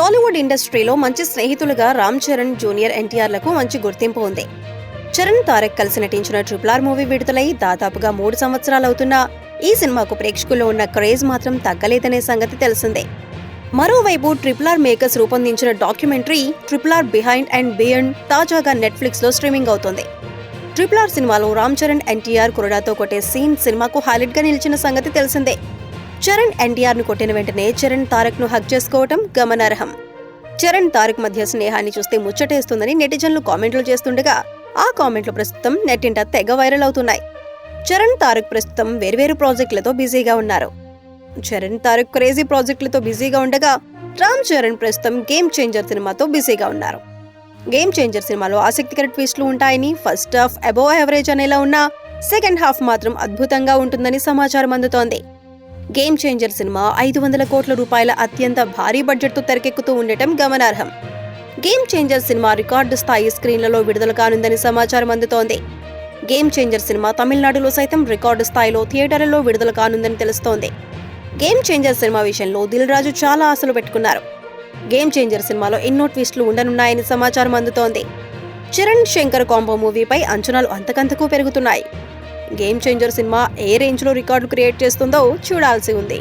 టాలీవుడ్ ఇండస్ట్రీలో మంచి స్నేహితులుగా రామ్ చరణ్ జూనియర్ ఎన్టీఆర్లకు మంచి గుర్తింపు ఉంది. చరణ్ తారక్ కలిసి నటించిన ట్రిపుల్ ఆర్ మూవీ విడుదలై దాదాపుగా మూడు సంవత్సరాలవుతున్నా ఈ సినిమాకు ప్రేక్షకుల్లో ఉన్న క్రేజ్ మాత్రం తగ్గలేదనే సంగతి తెలిసిందే. మరోవైపు ట్రిపుల్ ఆర్ మేకర్స్ రూపొందించిన documentary triple R behind and beyond తాజాగా నెట్ఫ్లిక్స్లో స్ట్రీమింగ్ అవుతుంది. ట్రిపుల్ ఆర్ సినిమాలో రామ్ చరణ్ ఎన్టీఆర్ కొరడాతో కొట్టే సీన్ సినిమాకు హైలైట్గా నిలిచిన సంగతి తెలిసిందే. చరణ్ ఎన్టీఆర్ను కొట్టిన వెంటనే చరణ్ తారక్ను హక్ చేసుకోవటం గమనార్హం. చరణ్ తారక్ మధ్య స్నేహాన్ని చూస్తే ముచ్చటేస్తుందని నెటిజన్లు కామెంట్లు చేస్తుండగా ఆ కామెంట్లు ప్రస్తుతం నెట్టింట తెగ వైరల్ అవుతున్నాయి. చరణ్ తారక్ ప్రస్తుతం వేర్వేరు ప్రాజెక్టులతో బిజీగా ఉన్నారు. చరణ్ తారక్ క్రేజీ ప్రాజెక్టులతో బిజీగా ఉండగా రామ్ చరణ్ ప్రస్తుతం గేమ్ చేంజర్ సినిమాతో బిజీగా ఉన్నారు. గేమ్ చేంజర్ సినిమాలో ఆసక్తికర ట్విస్టులు ఉంటాయని ఫస్ట్ హాఫ్ అబోవ్ యావరేజ్ అనేలా ఉన్నా సెకండ్ హాఫ్ మాత్రం అద్భుతంగా ఉంటుందని సమాచారం అందుతోంది. గేమ్ చేంజర్ సినిమా ఐదు వందల కోట్ల రూపాయల అత్యంత భారీ బడ్జెట్తో తెరకెక్కుతూ ఉండటం గమనార్హం. గేమ్ చేంజర్ సినిమా రికార్డు స్థాయి స్క్రీన్లలో విడుదల కానుందని సమాచారం అందుతోంది. గేమ్ చేంజర్ సినిమా తమిళనాడులో సైతం రికార్డు స్థాయిలో థియేటర్లలో విడుదల కానుందని తెలుస్తోంది. గేమ్ చేంజర్ సినిమా విషయంలో దిల్ రాజు చాలా ఆశలు పెట్టుకున్నారు. గేమ్ చేంజర్ సినిమాలో ఎన్నో ట్విస్టులు ఉండనున్నాయని సమాచారం అందుతోంది. చరణ్ శంకర్ కాంబో మూవీపై అంచనాలు అంతకంతకు పెరుగుతున్నాయి. గేమ్ చేంజర్ సినిమా ఏ రేంజ్లో రికార్డులు క్రియేట్ చేస్తుందో చూడాల్సి ఉంది.